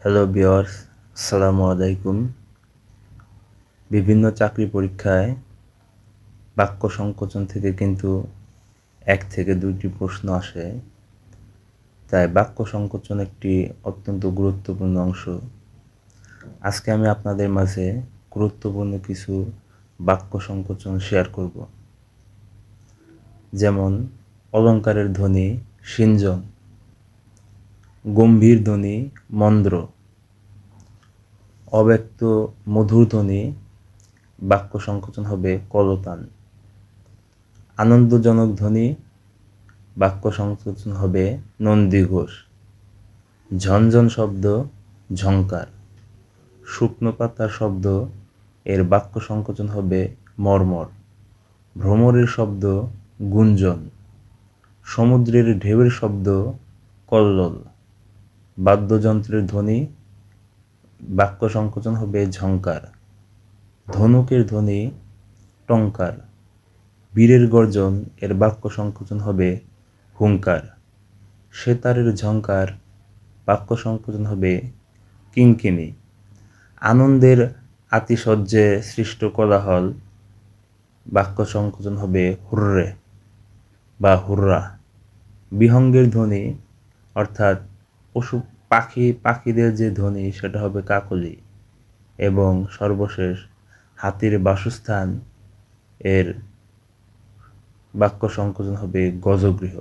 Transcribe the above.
Hello বিয়ার্স আসসালামু আলাইকুম বিভিন্ন চাকরি পরীক্ষায় বাক্য সংকোচন থেকে কিন্তু এক থেকে দুইটি প্রশ্ন আসে তাই বাক্য সংকোচন একটি অত্যন্ত গুরুত্বপূর্ণ অংশ আজকে আমি আপনাদের মাঝে গুরুত্বপূর্ণ কিছু বাক্য সংকোচন শেয়ার করব যেমন অলঙ্কারের ধ্বনি সিঞ্জন গম্ভীর ধ্বনি, মন্দ্র। অব্যক্ত মধুর ধ্বনি, বাক্য সংকোচন হবে কলতান। আনন্দজনক ধ্বনি, বাক্য সংকোচন হবে নন্দী ঘোষ। ঝনঝন শব্দ ঝঙ্কার শুকনো পাতার শব্দ, এর বাক্য সংকোচন হবে মর্মর। ভ্রমরের শব্দ, গুঞ্জন। সমুদ্রের ঢেউয়ের শব্দ, কল্লোল। বাদ্যযন্ত্রের ধ্বনি, বাক্য সংকোচন হবে ঝঙ্কার ধনুকের ধ্বনি টঙ্কার বীরের গর্জন, এর বাক্য সংকোচন হবে হুঙ্কার। সেতারের ঝঙ্কার বাক্য সংকোচন হবে কিঙ্কিনি আনন্দের আতিশয্যে সৃষ্ট কোলাহল, বাক্য সংকোচন হবে হুর্রে বা হুররা। বিহঙ্গের ধ্বনি, অর্থাৎ পশু পাখি, পাখিদের যে ধ্বনি, সেটা হবে কাকলি। এবং সর্বশেষ হাতির বাসস্থান এর বাক্য সংকোচন হবে গজগৃহ।